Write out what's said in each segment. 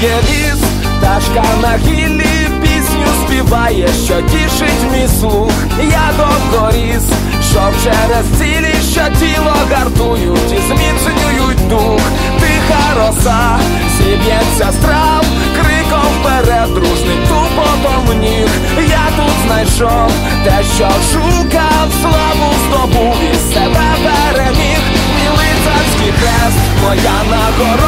Сяє ліс, пташка на гіллі пісню співає, що тішить мій слух, я докоріс, щоб через цілі, що тіло гартують і зміцнюють дух, тиха роса, зіб'ється страв, криком вперед, дружним тупотом ніг. Я тут знайшов те, що шукав, славу здобув і себе переміг. Мій лицарський хрест, моя нагорода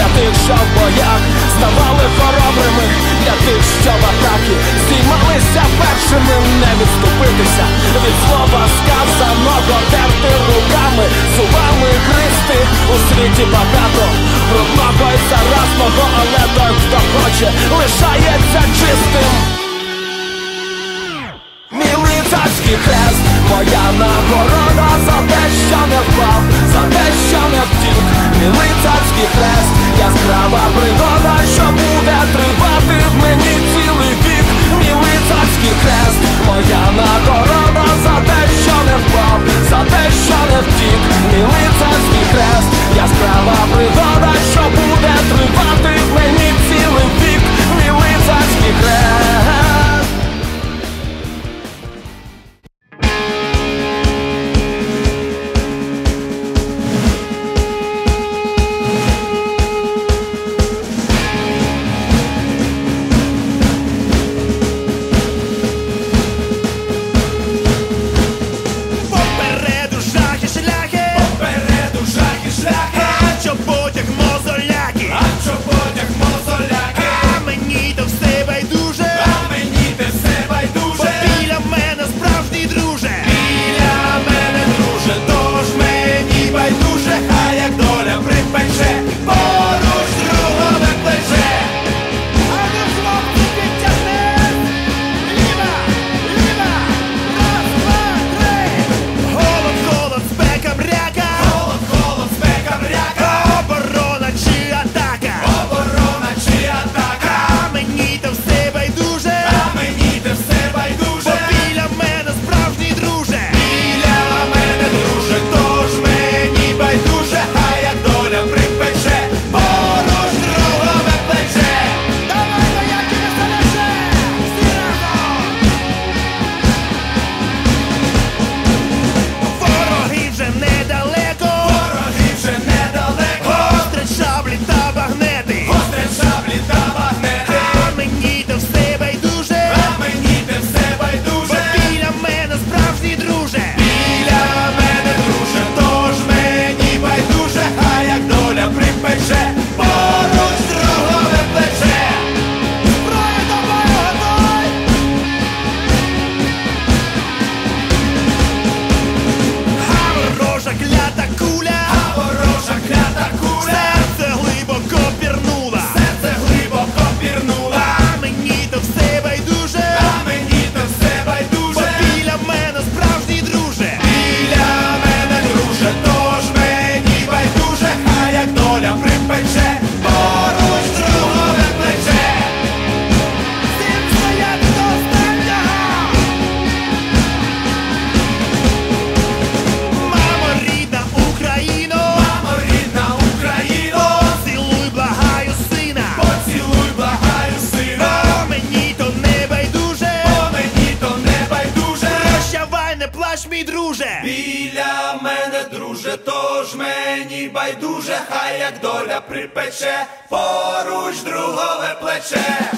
для тих, що в боях ставали хоробрими, для тих, що в атаки здіймалися першими, не відступитися від слова сказаного, терти руками, зубами гристи у світі багато брудного і заразного, але той, хто хоче, лишається чистим. Мій лицарський хрест, моя нагорода за те, що не впав, за те, що не втік, мій лицарський хрест, яскрава пригода, що буде тривати в мені цілий вік, мій лицарський хрест, моя нагорода за те, що не впав, за те, мій друже, біля мене, друже, тож мені байдуже, хай як доля припече, поруч другове плече.